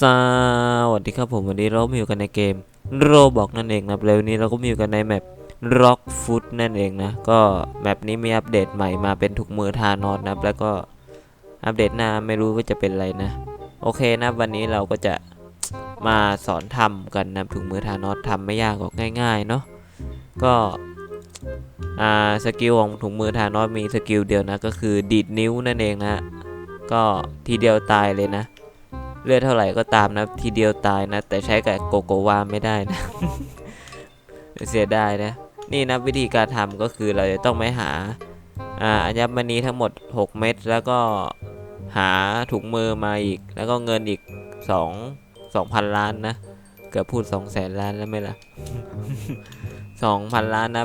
สวัสดีครับผมวันนี้เรามาอยู่กันในเกมโรบอกนั่นเองนะครับแล้ววันนี้เราก็มาอยู่กันในแมป Rock Foot นั่นเองนะ ก็แมปนี้มีอัปเดตใหม่มาเป็นถุงมือทานอสนะแล้วก็อัปเดตหน้าไม่รู้ว่าจะเป็นอะไรนะ โอเคนะวันนี้เราก็จะมาสอนทำกันนะถุงมือทานอสทำไม่ยากหรอกง่าย ๆ เนาะก็อ่าสกิลของถุงมือทานอสมีสกิลเดียวนะก็คือดีดนิ้วนั่นเองนะก็ทีเดียวตายเลยนะ เลือดเท่าไหร่ก็ตามนะ ทีเดียวตายนะ แต่ใช้กับโกโกวาไม่ได้นะ เสียดายนะ นี่นะวิธีการทำก็คือเราจะต้องไปหาอ่าอัญมณีทั้งหมด 6 เม็ดแล้วก็หาถุงมือมาอีก แล้วก็เงินอีก 2 2,000 ล้านนะ เกือบพูด2แสนล้านแล้วไหมล่ะ 2,000 ล้านนะ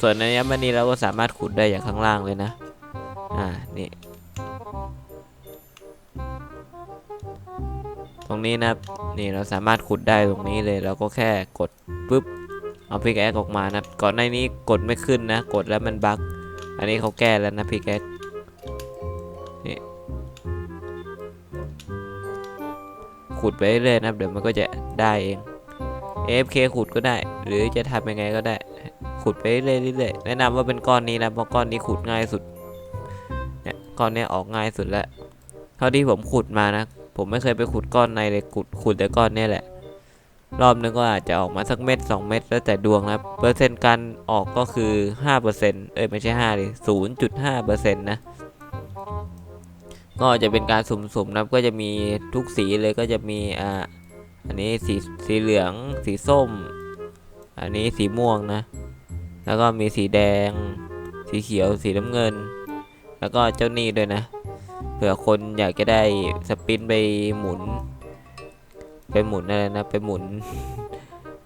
ส่วนอัญมณีเราก็สามารถขุดได้อย่างข้างล่างเลยนะ อ่า นี่ ตรงนี้นะครับนี่เราสามารถขุดได้ตรงนี้เลยเราก็แค่กดปุ๊บเอาพิกแอคออกมานะก่อนในนี้กดไม่ขึ้นนะ กดแล้วมันบั๊กอันนี้เขาแก้แล้วนะพิกแอคนี่ขุดไปเรื่อยๆนะเดี๋ยวมันก็จะได้เอง AFK ขุดก็ได้ หรือจะทำยังไงก็ได้ ขุดไปเรื่อยๆแนะนำว่าเป็นก้อนนี้นะเพราะก้อนนี้ขุดง่ายสุดเนี่ยก้อนนี้ออกง่ายสุดแล้วเท่าที่ผมขุดมานะ ผมไม่เคยไปขุดก้อนในเลยขุดขุดแต่ก้อนนี้แหละ รอบนึงก็อาจจะออกมาสักเม็ด2 เม็ดแล้วแต่ดวงนะครับเปอร์เซ็นต์การออกก็คือ5%เอ้ยไม่ใช่5เลย0.5%นะก็จะเป็นการสุ่มๆนะครับก็จะมีทุกสีเลยก็จะมีอ่าอันนี้สีสีเหลือง สีส้ม อันนี้สีม่วงนะ แล้วก็มีสีแดง สีเขียว สีน้ำเงิน แล้วก็เจ้านี่ด้วยนะ ผื่อคนอยากจะได้สปินไปหมุน ไปหมุนอะไรนะไปหมุน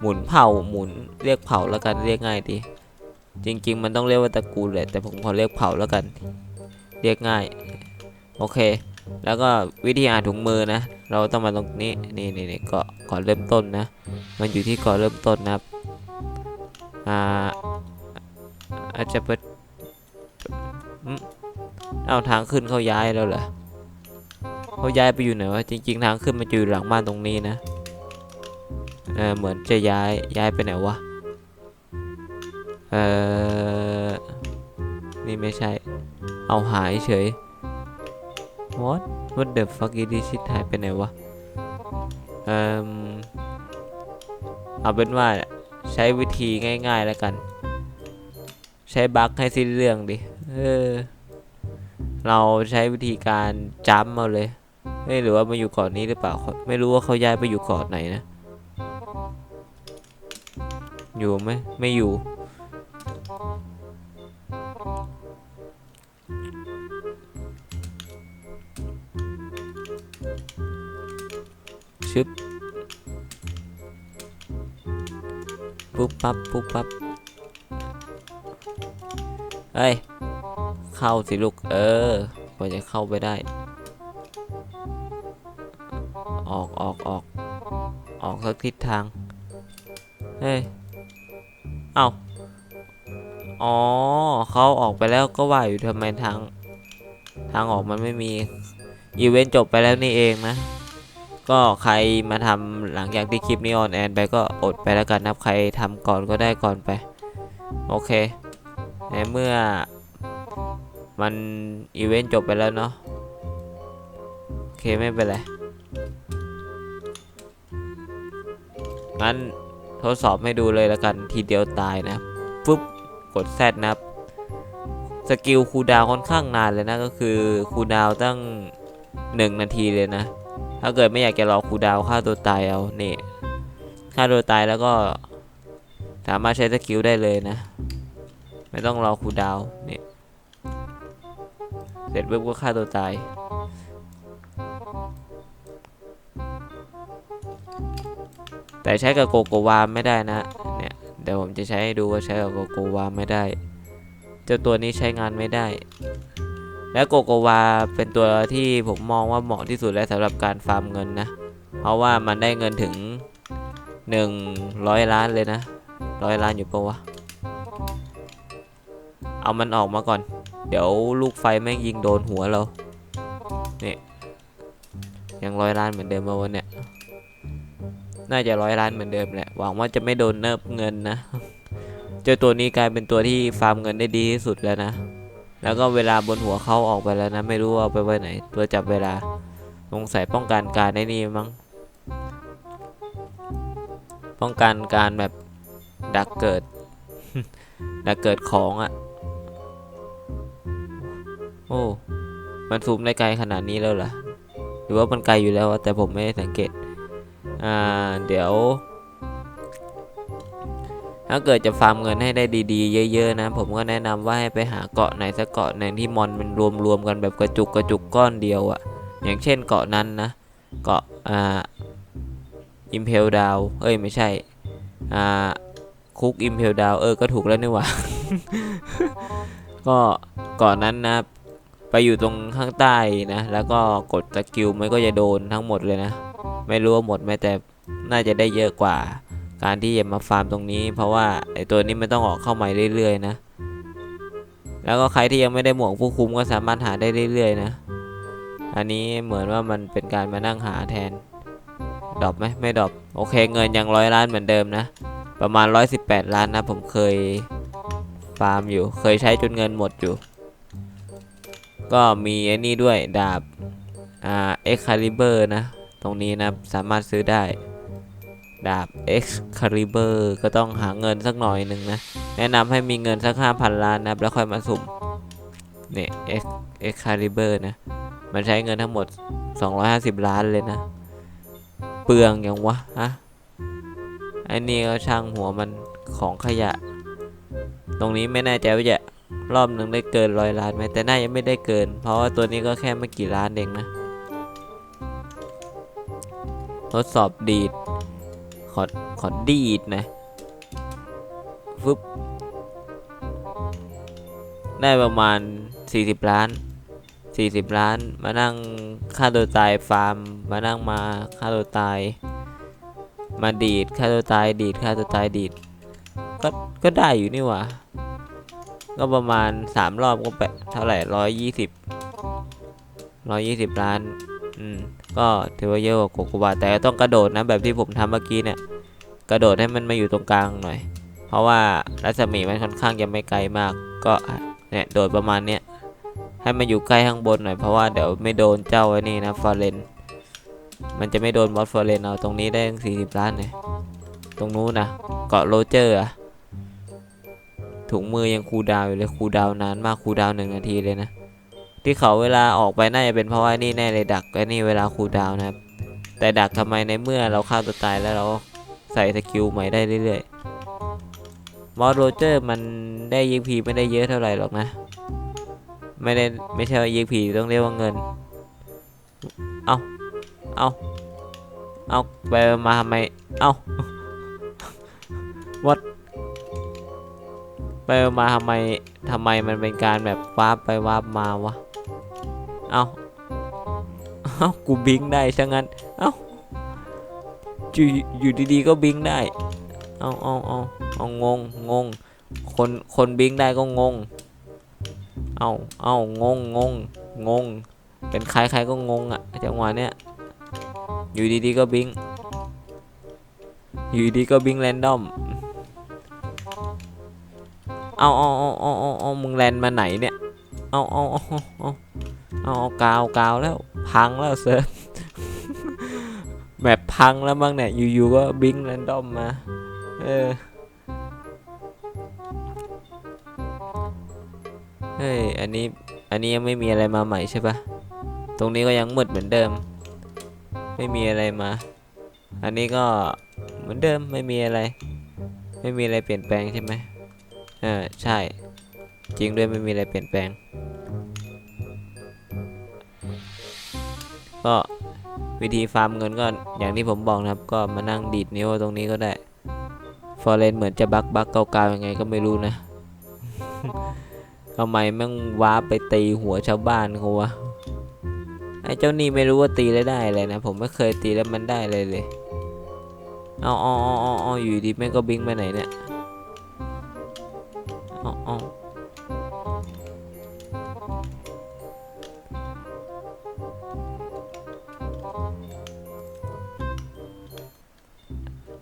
หมุนเผาหมุนเรียกเผาแล้วกันเรียกง่ายดีจริง ๆ มันต้องเรียกว่าตระกูลแหละแต่ผมขอเรียกเผาแล้วกัน เรียกง่าย โอเค แล้วก็วิธีอ่านถุงมือนะ เราต้องมาตรงนี้นี่นี่นี่ก็ก่อนเริ่มต้นนะ มันอยู่ที่ก่อนเริ่มต้นนะครับอ่าอาจจะเปิดอืม เอาทางขึ้นเขาย้ายแล้วเหรอเขาย้ายไปอยู่ไหนวะจริง ๆ ทางขึ้นมันอยู่หลังบ้านตรงนี้นะเออเหมือนจะย้ายย้ายไปไหนวะเออนี่ไม่ใช่ เอาหายเฉย what what the fuck is this shit หายไปไหนวะเออเอาเป็นว่าใช้วิธีง่าย ๆ แล้วกัน ใช้บั๊กให้สิ้นเรื่องดิ เออ เราใช้วิธีการจัมเอาเลยเฮ้ยหรือว่ามาอยู่เกาะนี้หรือเปล่าเขาไม่รู้ว่าเขาย้ายไปอยู่เกาะไหนนะ อยู่ไหมไม่อยู่ ชึบ ปุ๊บปั๊บปุ๊บปั๊บเฮ้ย เข้าสิลูก เออกว่าจะเข้าไปได้ ออกออกออกออกสักทิศทาง เฮ้ย เอ้าอ๋อเขาออกไปแล้วก็ว่าอยู่ทำไมทาง ทางออกมันไม่มี อีเวนต์จบไปแล้วนี่เองนะ ก็ใครมาทำหลังจากที่คลิปนี้ออนแอนไปก็อดไปแล้วกันนับใครทำก่อนก็ได้ก่อนไป โอเค ในเมื่อ มันอีเวนต์จบไปแล้วเนาะโอเคไม่เป็นไรงั้นทดสอบให้ดูเลยล้วกันทีเดียวตายนะปุ๊บกดแซดนะครับสกิลคูดาวค่อนข้างนานเลยนะก็คือคูดาวตั้ง 1 นาทีเลยนะ ถ้าเกิดไม่อยากจะรอคูดาวฆ่าตัวตายเอาเนี่ฆ่าตัวตายแล้วก็ สามารถใช้สกิลได้เลยนะ ไม่ต้องรอคูดาวน์นี่ เสร็จปุ๊บก็ฆ่าตัวตาย แต่ใช้กับโกโกวาไม่ได้นะเนี่ยเดี๋ยวผมจะใช้ให้ดูว่าใช้กับโกโกวาไม่ได้ เจ้าตัวนี้ใช้งานไม่ได้ และโกโกวาเป็นตัวที่ผมมองว่าเหมาะที่สุดแล้วสำหรับการฟาร์มเงินนะ เพราะว่ามันได้เงินถึง 100 ล้านเลยนะร้อยล้านอยู่ปะวะเอามันออกมาก่อน เดี๋ยวลูกไฟแม่งยิงโดนหัวเรา เนี่ย ยังร้อยล้านเหมือนเดิมมาวันเนี่ย น่าจะร้อยล้านเหมือนเดิมแหละ หวังว่าจะไม่โดนเนิบเงินนะ เจ้าตัวนี้กลายเป็นตัวที่ฟาร์มเงินได้ดีที่สุดแล้วนะ แล้วก็เวลาบนหัวเขาออกไปแล้วนะ ไม่รู้ว่าเอาไปไว้ไหน ตัวจับเวลา สงสัยป้องกันการได้นี่มั้ง ป้องกันการแบบดักเกิดดักเกิดของอะ่ะ โอ้ มันซูมได้ไกลขนาดนี้แล้วเหรอ หรือว่ามันไกลอยู่แล้วแต่ผมไม่สังเกต อ่า เดี๋ยว ถ้าเกิดจะฟาร์มเงินให้ได้ดีๆ เยอะ ๆ นะ ผมก็แนะนำว่าให้ไปหาเกาะไหนสักเกาะหนึ่งที่มอนมันรวมๆกันแบบกระจุกกระจุกก้อนเดียวอะอย่างเช่นเกาะนั้นนะ เกาะ อ่า อิมเพลดาว เอ้ยไม่ใช่ อ่า คุกอิมเพลดาว เออ ก็ถูกแล้วนี่หว่าก็เกาะนั้นนะ ไปอยู่ตรงข้างใต้นะ แล้วก็กดสกิลมันก็จะโดนทั้งหมดเลยนะ ไม่รู้ว่าหมดไหมแต่น่าจะได้เยอะกว่า การที่จะมาฟาร์มตรงนี้ เพราะว่าไอตัวนี้มันต้องออกเข้าใหม่เรื่อยๆนะ แล้วก็ใครที่ยังไม่ได้หมวกผู้คุมก็สามารถหาได้เรื่อยๆนะ อันนี้เหมือนว่ามันเป็นการมานั่งหาแทนดรอปไหมไม่ดรอปโอเคเงินยังร้อยล้านเหมือนเดิมนะ ประมาณ 118 ล้านนะ ผมเคยฟาร์มอยู่ เคยใช้จนเงินหมดอยู่ ก็มีไอ้นี่ด้วยดาบอ่า Excalibur นะ ตรงนี้นะสามารถซื้อได้ ดาบ Excalibur ก็ต้องหาเงินสักหน่อยหนึ่งนะ แนะนำให้มีเงินสัก 5,000 ล้านนะแล้วค่อยมาสุ่มเนี่ย Ex- Excalibur นะ มันใช้เงินทั้งหมด 250 ล้านเลยนะ เปลืองอย่างวะฮะไอ้นี่ก็ช่างหัวมันของขยะ ตรงนี้ไม่แน่ใจว่าจะ รอบหนึ่งได้เกินร้อยล้านไหมแต่น่าจะไม่ได้เกิน เพราะว่าตัวนี้ก็แค่ไม่กี่ล้านเองนะ ทดสอบดีด ขอขอดีดนะฟึบได้ประมาณ 40 ล้าน 40 ล้าน มานั่งฆ่าตัวตายฟาร์ม มานั่งมาฆ่าตัวตาย มาดีดฆ่าตัวตายดีดฆ่าตัวตายดีด ก็ ก็ได้อยู่นี่หว่า ก็ประมาณ3รอบก็ไปเท่าไหร่ร้อยยี่สิบร้อยยี่สิบล้าน อืม ก็ถือว่าเยอะกว่าโกโกบาแต่ต้องกระโดดนะ แบบที่ผมทำเมื่อกี้เนี่ย กระโดดให้มันมาอยู่ตรงกลางหน่อย เพราะว่ารัศมีมันค่อนข้างจะไม่ไกลมาก ก็เนี่ยโดดประมาณเนี้ย ให้มันอยู่ใกล้ข้างบนหน่อย เพราะว่าเดี๋ยวไม่โดนเจ้าไอ้นี่นะฟอร์เรนมันจะไม่โดนบอสฟอร์เรนเอาตรงนี้ได้ถึงสี่สิบล้านเลย ตรงนู้นนะเกาะโรเจอร์อะ ถุงมือยังคูดาวอยู่เลยคูดาวนานมากคูดาวหนึ่งนาทีเลยนะ ที่เขาเวลาออกไปน่าจะเป็นเพราะว่านี่แน่เลยดักไอ้นี่เวลาคูดาวนะครับ แต่ดักทำไมในเมื่อเราฆ่าตัวตายแล้วเราใส่สกิลใหม่ได้เรื่อยๆมอสโรเจอร์มันได้ยิงพีไม่ได้เยอะเท่าไหร่หรอกนะ ไม่ได้ไม่ใช่ว่ายิงผีต้องเรียกว่าเงิน เอาเอาเอาไปมาทำไมเอาวัด ไปมาทำไมทำไมมันเป็นการแบบวาร์ปไปวาร์ปมาวะ เอาเอากูบิงได้ซะงั้น เอาอยู่อยู่ดีๆก็บิงได้ เอาเอาเอาเอางงงง คนคนบิงได้ก็งง เอาเอางงงงงง เป็นใครใครก็งงอะจังหวะเนี้ย อยู่ดีๆก็บิง อยู่ดีๆก็บิงแรนดอม เอาเอาเอาเอาเอาเอามึงแลนมาไหนเนี่ย เอาเอาเอาเอาเอาเอากาวกาวแล้วพังแล้วเซิร์ฟแบบพังแล้วมั้งเนี่ยอยู่ๆก็บิงแรนดอมมา เออเฮ้ยอันนี้อันนี้ยังไม่มีอะไรมาใหม่ใช่ปะตรงนี้ก็ยังมืดเหมือนเดิม ไม่มีอะไรมา อันนี้ก็เหมือนเดิมไม่มีอะไร ไม่มีอะไรเปลี่ยนแปลงใช่ไหม เออ ใช่ จริงด้วยไม่มีอะไรเปลี่ยนแปลง ก็วิธีฟาร์มเงินก็อย่างที่ผมบอกนะครับ ก็มานั่งดีดนิ้วตรงนี้ก็ได้ฟอร์เรนเหมือนจะบักบักเกาๆยังไงก็ไม่รู้นะทำไมแม่งว้าไปตีหัวชาวบ้านเขาวะไอ้เจ้านี่ไม่รู้ว่าตีแล้วได้อะไรนะ ผมไม่เคยตีแล้วมันได้เลยเลย เอาเอาเอาเอาเอาอยู่ดีแม่งก็บิงไปไหนเนี่ย อาเอา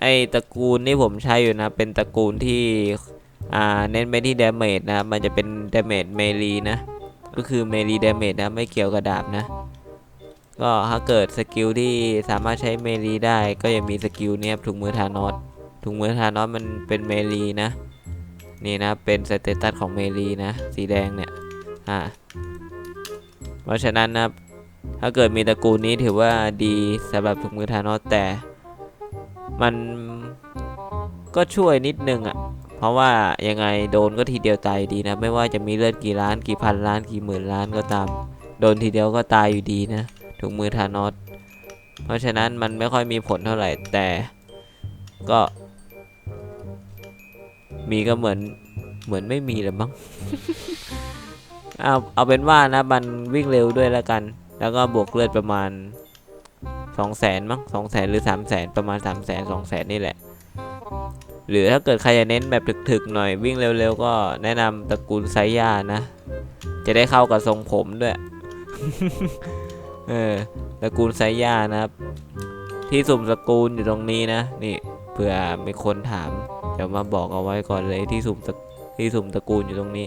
ไอตระกูลที่ผมใช้อยู่นะ เป็นตระกูลที่อ่าเน้นไปที่ดาเมจนะ มันจะเป็นดาเมจเมลีนะ ก็คือเมลีดาเมจนะ ไม่เกี่ยวกับดาบนะ ก็ถ้าเกิดสกิลที่สามารถใช้เมลีได้ ก็ยังมีสกิลเนี้ยถุงมือธานอสถุงมือธานอสมันเป็นเมลีนะ นี่นะ เป็นสเตตัสของเมลีนะ สีแดงเนี่ย อ่า เพราะฉะนั้นนะ ถ้าเกิดมีตระกูลนี้ถือว่าดีสำหรับถุงมือธานอสแต่ มันก็ช่วยนิดนึงอะ่ะ เพราะว่ายังไงโดนก็ทีเดียวตายดีนะ ไม่ว่าจะมีเลือดกี่ล้านกี่พันล้านกี่หมื่นล้านก็ตาม โดนทีเดียวก็ตายอยู่ดีนะถุงมือธานอสเพราะฉะนั้นมันไม่ค่อยมีผลเท่าไหร่แต่ก็ มีก็เหมือนเหมือนไม่มีแหละมั้งเอาเอาเป็นว่านะมันวิ่งเร็วด้วยแล้วกัน แล้วก็บวกเลือดประมาณสองแสนมั้งสองแสนหรือสามแสนประมาณสามแสนสองแสนนี่แหละ หรือถ้าเกิดใครจะเน้นแบบถึกๆหน่อยวิ่งเร็วๆก็แนะนำตระกูลไซย่านะ จะได้เข้ากับทรงผมด้วยเออตระกูลไซย่านะครับ ที่สุ่มสกุลอยู่ตรงนี้นะ นี่เผื่อมีคนถาม เดี๋ยวมาบอกเอาไว้ก่อนเลยที่สุ่มที่สุ่มตระกูลอยู่ตรงนี้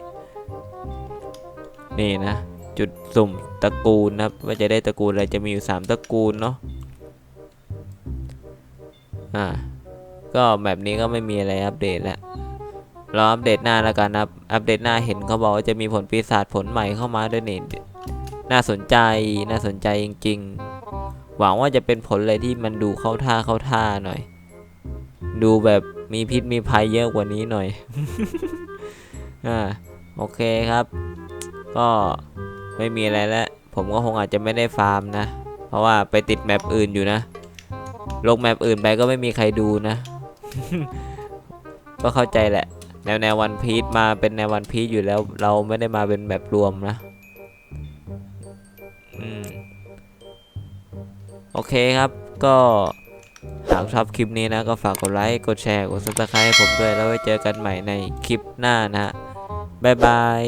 นี่นะ จุดสุ่มตระกูลนะครับว่าจะได้ตระกูลอะไรจะมีอยู่ 3 ตระกูลเนาะอ่าก็แบบนี้ก็ไม่มีอะไรอัปเดตแล้วรออัปเดตหน้าแล้วกันนะอัปเดตหน้าเห็นเขาบอกว่าจะมีผลปีศาจผลใหม่เข้ามาด้วยนี่น่าสนใจน่าสนใจจริง ๆ หวังว่าจะเป็นผลอะไรที่มันดูเข้าท่าเข้าท่าหน่อย ดูแบบ มีพิษมีภัยเยอะกว่านี้หน่อย อ่า โอเคครับ ก็ไม่มีอะไรแล้ว ผมก็คงอาจจะไม่ได้ฟาร์มนะ เพราะว่าไปติดแมปอื่นอยู่นะ ลงแมปอื่นไปก็ไม่มีใครดูนะ ก็เข้าใจแหละ แนวแนววันพีชมาเป็นแนววันพีชอยู่แล้ว เราไม่ได้มาเป็นแบบรวมนะ อืม โอเคครับ ก็ากชอบคลิปนี้นะ ก็ฝากกดไลค์ กดแชร์ กดซับสไครต์ให้ผมด้วย แล้วไว้เจอกันใหม่ในคลิปหน้านะฮะบ๊ายบาย